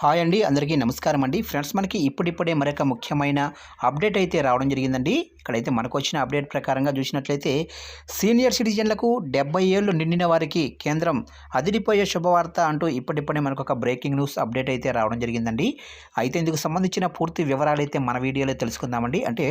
Hi అండి అందరికీ నమస్కారం అండి. ఫ్రెండ్స్ మనకి ఇప్పుడిప్పుడే మరొక ముఖ్యమైన అప్డేట్ అయితే రావడం జరిగిందండి. ఇక్కడైతే మనకు వచ్చిన అప్డేట్ ప్రకారంగా చూసినట్లయితే సీనియర్ సిటిజన్లకు డెబ్బై ఏళ్ళు నిండిన వారికి కేంద్రం అదిరిపోయే శుభవార్త అంటూ ఇప్పటిప్పుడే మనకు ఒక బ్రేకింగ్ న్యూస్ అప్డేట్ అయితే రావడం జరిగిందండి. అయితే ఇందుకు సంబంధించిన పూర్తి వివరాలు అయితే మన వీడియోలో తెలుసుకుందామండి. అంటే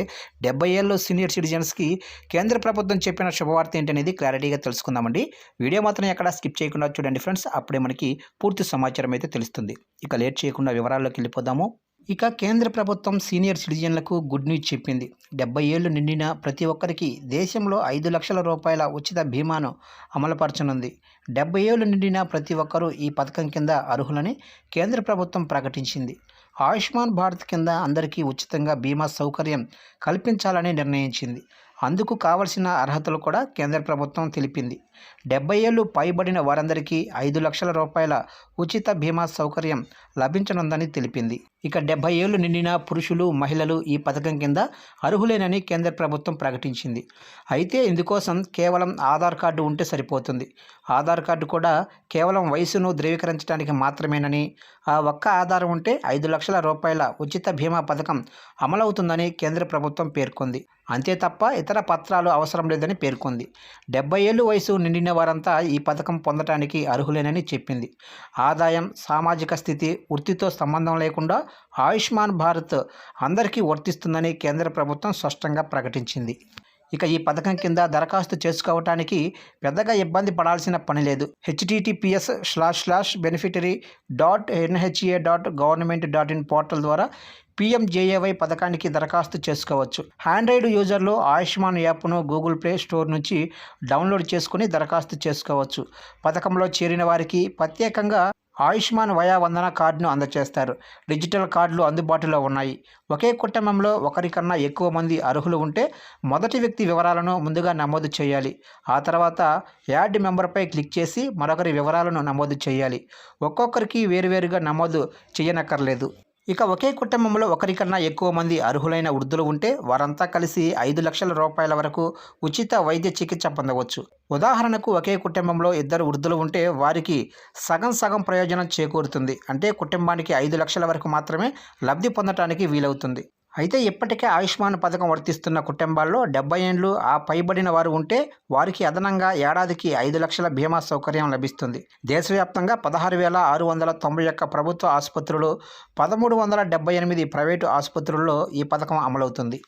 డెబ్బై ఏళ్ళు సీనియర్ సిటిజన్స్కి కేంద్ర ప్రభుత్వం చెప్పిన శుభవార్త ఏంటనేది క్లారిటీగా తెలుసుకుందామండి. వీడియో మాత్రం ఎక్కడ స్కిప్ చేయకుండా చూడండి ఫ్రెండ్స్. అప్పుడే మనకి పూర్తి సమాచారం అయితే తెలుస్తుంది. ఇక లేట్ చేయకుండా వివరాల్లోకి వెళ్ళిపోదాము. ఇక కేంద్ర ప్రభుత్వం సీనియర్ సిటిజన్లకు గుడ్ న్యూస్ చెప్పింది. డెబ్బై ఏళ్ళు నిండిన ప్రతి ఒక్కరికి దేశంలో ఐదు లక్షల రూపాయల ఉచిత బీమాను అమలుపరచనుంది. డెబ్బై ఏళ్ళు నిండిన ప్రతి ఒక్కరూ ఈ పథకం కింద అర్హులని కేంద్ర ప్రభుత్వం ప్రకటించింది. ఆయుష్మాన్ భారత్ కింద అందరికీ ఉచితంగా బీమా సౌకర్యం కల్పించాలని నిర్ణయించింది. అందుకు కావలసిన అర్హతలు కూడా కేంద్ర ప్రభుత్వం తెలిపింది. డెబ్బై ఏళ్ళు పైబడిన వారందరికీ ఐదు లక్షల రూపాయల ఉచిత బీమా సౌకర్యం లభించనుందని తెలిపింది. ఇక డెబ్బై ఏళ్ళు నిండిన పురుషులు మహిళలు ఈ పథకం కింద అర్హులేనని కేంద్ర ప్రభుత్వం ప్రకటించింది. అయితే ఇందుకోసం కేవలం ఆధార్ కార్డు ఉంటే సరిపోతుంది. ఆధార్ కార్డు కూడా కేవలం వయసును ధృవీకరించడానికి మాత్రమేనని ఆ ఒక్క ఆధారం ఉంటే ఐదు లక్షల రూపాయల ఉచిత బీమా పథకం అమలవుతుందని కేంద్ర ప్రభుత్వం పేర్కొంది. అంతే తప్ప ఇతర పత్రాలు అవసరం లేదని పేర్కొంది. డెబ్బై ఏళ్ళు వయసు నిండిన వారంతా ఈ పథకం పొందటానికి అర్హులేనని చెప్పింది. ఆదాయం సామాజిక స్థితి వృత్తితో సంబంధం లేకుండా ఆయుష్మాన్ భారత్ అందరికీ వర్తిస్తుందని కేంద్ర ప్రభుత్వం స్పష్టంగా ప్రకటించింది. ఇక ఈ పథకం కింద దరఖాస్తు చేసుకోవటానికి పెద్దగా ఇబ్బంది పడాల్సిన పని లేదు. HTTPS slash slash beneficiary dot NHA dot government dot in portal ద్వారా పీఎంజేఏవై పథకానికి దరఖాస్తు చేసుకోవచ్చు. ఆండ్రాయిడ్ యూజర్లు ఆయుష్మాన్ యాప్ను గూగుల్ ప్లే స్టోర్ నుంచి డౌన్లోడ్ చేసుకుని దరఖాస్తు చేసుకోవచ్చు. పథకంలో చేరిన వారికి ప్రత్యేకంగా ఆయుష్మాన్ వయా వందన కార్డును అందజేస్తారు డిజిటల్ కార్డులు అందుబాటులో ఉన్నాయి. ఒకే కుటుంబంలో ఒకరికన్నా ఎక్కువ మంది అర్హులు ఉంటే మొదటి వ్యక్తి వివరాలను ముందుగా నమోదు చేయాలి. ఆ తర్వాత యాడ్ మెంబర్పై క్లిక్ చేసి మరొకరి వివరాలను నమోదు చేయాలి. ఒక్కొక్కరికి వేరువేరుగా నమోదు చేయనక్కర్లేదు. ఇక ఒకే కుటుంబంలో ఒకరికన్నా ఎక్కువ మంది అర్హులైన వృద్ధులు ఉంటే వారంతా కలిసి ఐదు లక్షల రూపాయల వరకు ఉచిత వైద్య చికిత్స పొందవచ్చు. ఉదాహరణకు ఒకే కుటుంబంలో ఇద్దరు వృద్ధులు ఉంటే వారికి సగం సగం ప్రయోజనం చేకూరుతుంది. అంటే కుటుంబానికి ఐదు లక్షల వరకు మాత్రమే లబ్ధి పొందటానికి వీలవుతుంది. అయితే ఇప్పటికే ఆయుష్మాన్ పథకం వర్తిస్తున్న కుటుంబాల్లో డెబ్బై ఏండ్లు ఆ పైబడిన వారు ఉంటే వారికి అదనంగా ఏడాదికి ఐదు లక్షల బీమా సౌకర్యం లభిస్తుంది. దేశవ్యాప్తంగా పదహారు వేల ఆరు వందల తొంభై ఒక్క ప్రభుత్వ ఆసుపత్రులు పదమూడు వందల డెబ్బై ఎనిమిది ప్రైవేటు ఆసుపత్రుల్లో ఈ పథకం అమలవుతుంది.